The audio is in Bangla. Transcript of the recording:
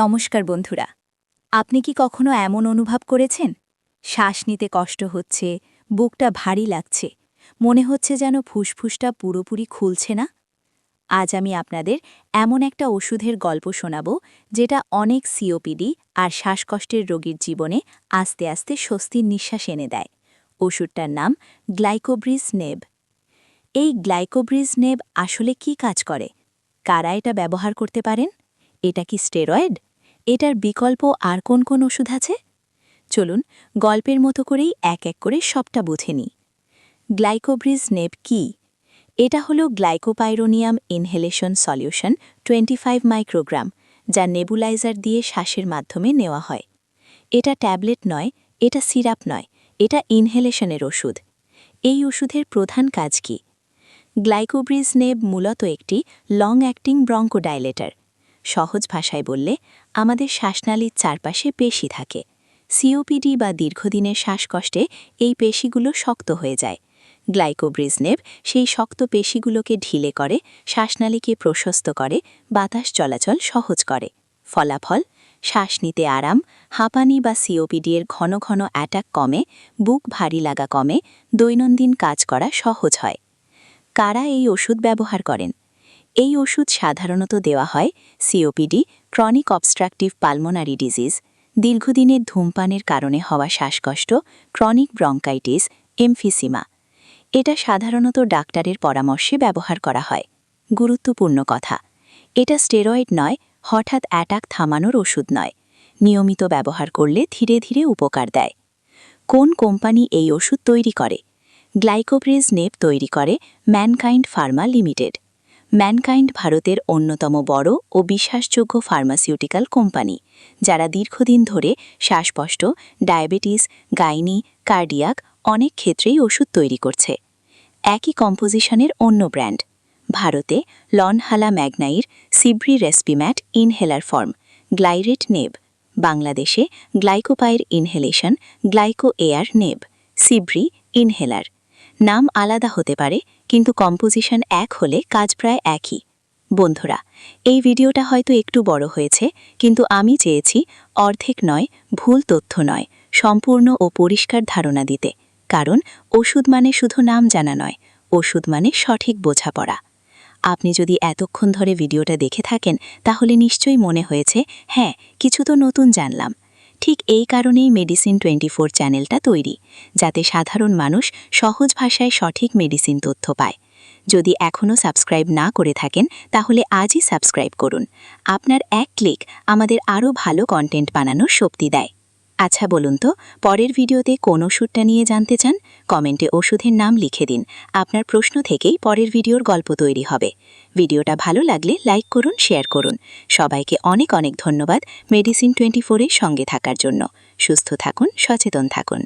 নমস্কার বন্ধুরা। আপনি কি কখনো এমন অনুভব করেছেন? শ্বাস নিতে কষ্ট হচ্ছে, বুকটা ভারী লাগছে, মনে হচ্ছে যেন ফুসফুসটা পুরোপুরি খুলছে না? আজ আমি আপনাদের এমন একটা ওষুধের গল্প শোনাব, যেটা অনেক সিওপিডি আর শ্বাসকষ্টের রোগীর জীবনে আস্তে আস্তে স্বস্তির নিঃশ্বাস এনে দেয়। ওষুধটার নাম গ্লাইকোব্রিজ নেব এই গ্লাইকোব্রিজ নেব আসলে কি কাজ করে? কারা এটা ব্যবহার করতে পারেন? এটা কি স্টেরয়েড? এটার বিকল্প আর কোন কোন ওষুধ আছে? চলুন গল্পের মতো করেই এক এক করে সবটা বুঝে নিই। গ্লাইকোব্রিজ নেব কি? এটা হলো গ্লাইকোপাইরোনিয়াম ইনহেলেশন সলিউশন 25 মাইক্রোগ্রাম, যা নেবুলাইজার দিয়ে শ্বাসের মাধ্যমে নেওয়া হয়। এটা ট্যাবলেট নয়, এটা সিরাপ নয়, এটা ইনহেলেশনের ওষুধ। এই ওষুধের প্রধান কাজ কি? গ্লাইকোব্রিজ নেব মূলত একটি লং অ্যাক্টিং ব্রঙ্কোডাইলেটার সহজ ভাষায় বললে আমাদের শ্বাসনালীর চারপাশে পেশি থাকে। সিওপিডি বা দীর্ঘদিনের শ্বাসকষ্টে এই পেশিগুলো শক্ত হয়ে যায়। গ্লাইকোব্রিজনেব সেই শক্ত পেশিগুলোকে ঢিলে করে, শ্বাসনালীকে প্রশস্ত করে, বাতাস চলাচল সহজ করে। ফলাফল, শ্বাস নিতে আরাম, হাঁপানি বা সিওপিডি এর ঘন ঘন অ্যাটাক কমে, বুক ভারী লাগা কমে, দৈনন্দিন কাজ করা সহজ হয়। কারা এই ওষুধ ব্যবহার করেন? এই ওষুধ সাধারণত দেওয়া হয় COPD chronic obstructive pulmonary disease দীর্ঘদিনের ধূমপানের কারণে হওয়া শ্বাসকষ্ট ক্রনিক ব্রঙ্কাইটিস এমফিসিমা এটা সাধারণত ডাক্তারের পরামর্শে ব্যবহার করা হয়। গুরুত্বপূর্ণ কথা, এটা স্টেরয়েড নয়, হঠাৎ অ্যাটাক থামানোর ওষুধ নয়। নিয়মিত ব্যবহার করলে ধীরে ধীরে উপকার দেয়। কোন কোম্পানি এই ওষুধ তৈরি করে? গ্লাইকোপ্রেজ নেপ তৈরি করে ম্যানকাইন্ড ফার্মা লিমিটেড। ম্যানকাইন্ড ভারতের অন্যতম বড় ও বিশ্বাসযোগ্য ফার্মাসিউটিক্যাল কোম্পানি, যারা দীর্ঘদিন ধরে শ্বাসস্পষ্ট ডায়াবেটিস, গাইনি, কার্ডিয়াক অনেক ক্ষেত্রেই ওষুধ তৈরি করছে। একই কম্পোজিশনের অন্য ব্র্যান্ড। ভারতে লনহালা ম্যাগনাইর সিব্রি রেসপিম্যাট ইনহেলার ফর্ম, গ্লাইরেট নেব। বাংলাদেশে গ্লাইকোপাইর ইনহেলেশন গ্লাইকো এয়ার নেব, সিব্রি ইনহেলার। নাম আলাদা হতে পারে কিন্তু কম্পোজিশন এক হলে কাজ প্রায় একই। বন্ধুরা, এই ভিডিওটা হয়তো একটু বড় হয়েছে, কিন্তু আমি চেয়েছি অর্ধেক নয়, ভুল তথ্য নয়, সম্পূর্ণ ও পরিষ্কার ধারণা দিতে। কারণ ওষুধ মানে শুধু নাম জানা নয়, ওষুধ মানে সঠিক বোঝাপড়া। আপনি যদি এতক্ষণ ধরে ভিডিওটা দেখে থাকেন, তাহলে নিশ্চয়ই মনে হয়েছে হ্যাঁ কিছু তো নতুন জানলাম। ঠিক এই কারণেই মেডিসিন টোয়েন্টি ফোর চ্যানেলটা তৈরি, যাতে সাধারণ মানুষ সহজ ভাষায় সঠিক মেডিসিন তথ্য পায়। যদি এখনও সাবস্ক্রাইব না করে থাকেন, তাহলে আজই সাবস্ক্রাইব করুন। আপনার এক ক্লিক আমাদের আরও ভালো কন্টেন্ট বানানোর শক্তি দেয়। আচ্ছা বলুন তো, পরের ভিডিওতে কোন ওষুধটা নিয়ে জানতে চান? কমেন্টে ওষুধের নাম লিখে দিন। আপনার প্রশ্ন থেকেই পরের ভিডিওর গল্প তৈরি হবে। ভিডিওটা ভালো লাগলে লাইক করুন, শেয়ার করুন। সবাইকে অনেক অনেক ধন্যবাদ মেডিসিন টোয়েন্টি ফোরের সঙ্গে থাকার জন্য। সুস্থ থাকুন, সচেতন থাকুন।